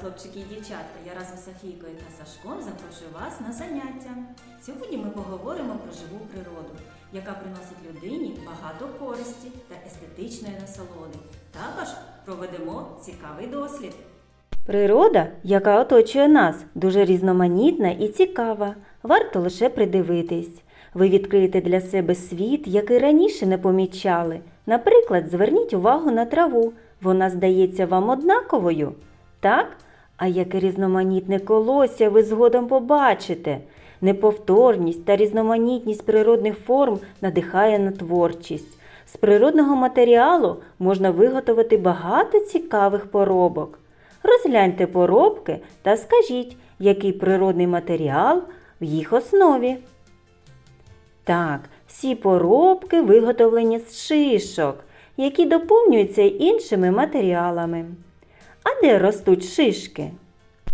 хлопчики і дівчатка! Я разом з Софійкою та Сашком запрошую вас на заняття. Сьогодні ми поговоримо про живу природу, яка приносить людині багато користі та естетичної насолоди. Також проведемо цікавий дослід. Природа, яка оточує нас, дуже різноманітна і цікава. Варто лише придивитись. Ви відкриєте для себе світ, який раніше не помічали. Наприклад, зверніть увагу на траву. Вона здається вам однаковою. Так? А яке різноманітне колосся ви згодом побачите. Неповторність та різноманітність природних форм надихає на творчість. З природного матеріалу можна виготовити багато цікавих поробок. Розгляньте поробки та скажіть, який природний матеріал в їх основі. Так, всі поробки виготовлені з шишок, які доповнюються іншими матеріалами. А де ростуть шишки?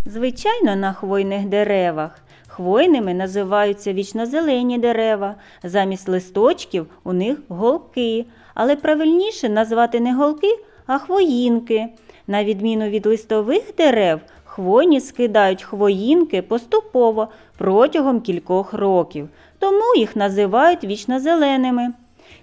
Звичайно, на хвойних деревах. Хвойними називаються вічнозелені дерева. Замість листочків у них голки. Але правильніше назвати не голки, а хвоїнки. На відміну від листових дерев, хвойні скидають хвоїнки поступово протягом кількох років, тому їх називають вічнозеленими.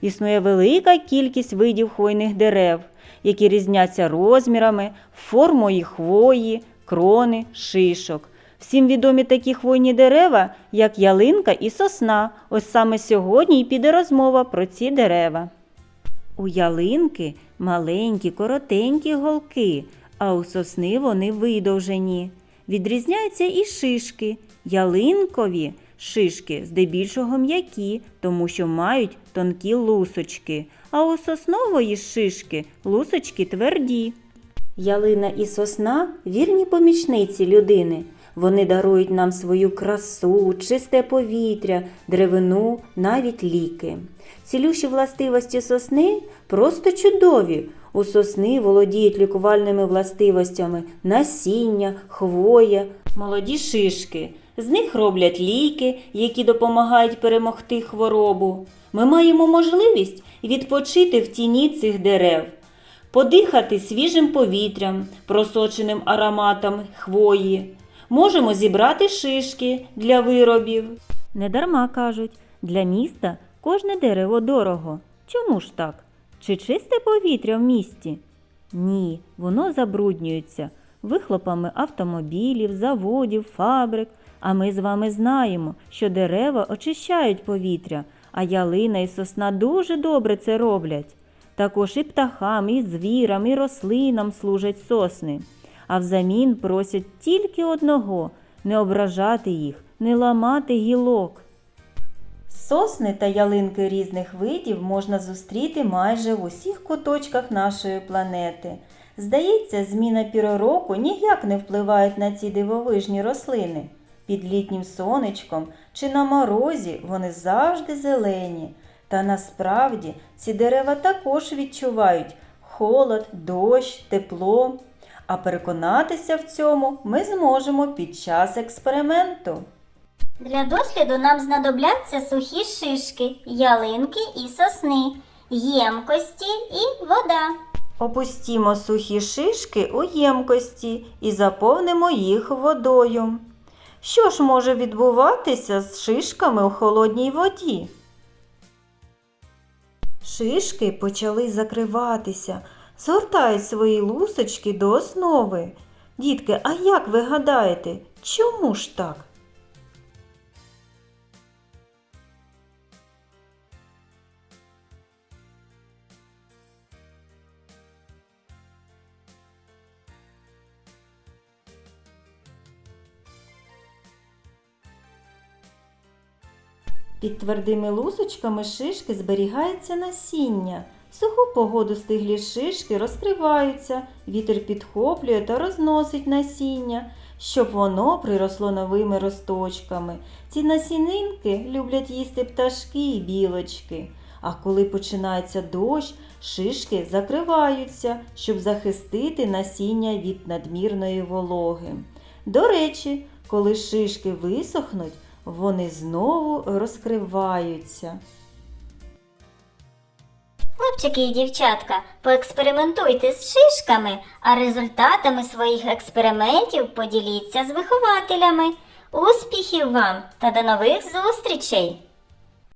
Існує велика кількість видів хвойних дерев, які різняться розмірами, формою хвої, крони, шишок. Всім відомі такі хвойні дерева, як ялинка і сосна. Ось саме сьогодні і піде розмова про ці дерева. У ялинки маленькі, коротенькі голки, а у сосни вони видовжені. Відрізняються і шишки. Ялинкові шишки здебільшого м'які, тому що мають тонкі лусочки, а у соснової шишки лусочки тверді. Ялина і сосна вірні помічниці людини. Вони дарують нам свою красу, чисте повітря, деревину, навіть ліки. Цілющі властивості сосни просто чудові. У сосни володіють лікувальними властивостями насіння, хвоя, молоді шишки. З них роблять ліки, які допомагають перемогти хворобу. Ми маємо можливість відпочити в тіні цих дерев подихати свіжим повітрям, просоченим ароматом хвої. Можемо зібрати шишки для виробів. Недарма кажуть, для міста кожне дерево дорого. Чому ж так? Чи чисте повітря в місті? Ні, воно забруднюється вихлопами автомобілів, заводів, фабрик. А ми з вами знаємо, що дерева очищають повітря, а ялина і сосна дуже добре це роблять. Також і птахам, і звірам, і рослинам служать сосни, а взамін просять тільки одного не ображати їх, не ламати гілок. Сосни та ялинки різних видів можна зустріти майже в усіх куточках нашої планети. Здається, зміна піророку ніяк не впливає на ці дивовижні рослини. Під літнім сонечком чи на морозі вони завжди зелені. Та насправді ці дерева також відчувають холод, дощ, тепло. А переконатися в цьому ми зможемо під час експерименту. Для досліду нам знадобляться сухі шишки, ялинки і сосни, ємкості і вода. Опустімо сухі шишки у ємкості і заповнимо їх водою. Що ж може відбуватися з шишками у холодній воді? Шишки почали закриватися, згортають свої лусочки до основи. Дітки, а як ви гадаєте, чому ж так? Під твердими лусочками шишки зберігається насіння. В суху погоду стиглі шишки розкриваються, вітер підхоплює та розносить насіння, щоб воно приросло новими росточками. Ці насінинки люблять їсти пташки і білочки. А коли починається дощ, шишки закриваються, щоб захистити насіння від надмірної вологи. До речі, коли шишки висохнуть, вони знову розкриваються. хлопчики і дівчатка, поекспериментуйте з шишками, а результатами своїх експериментів поділіться з вихователями. Успіхів вам та до нових зустрічей!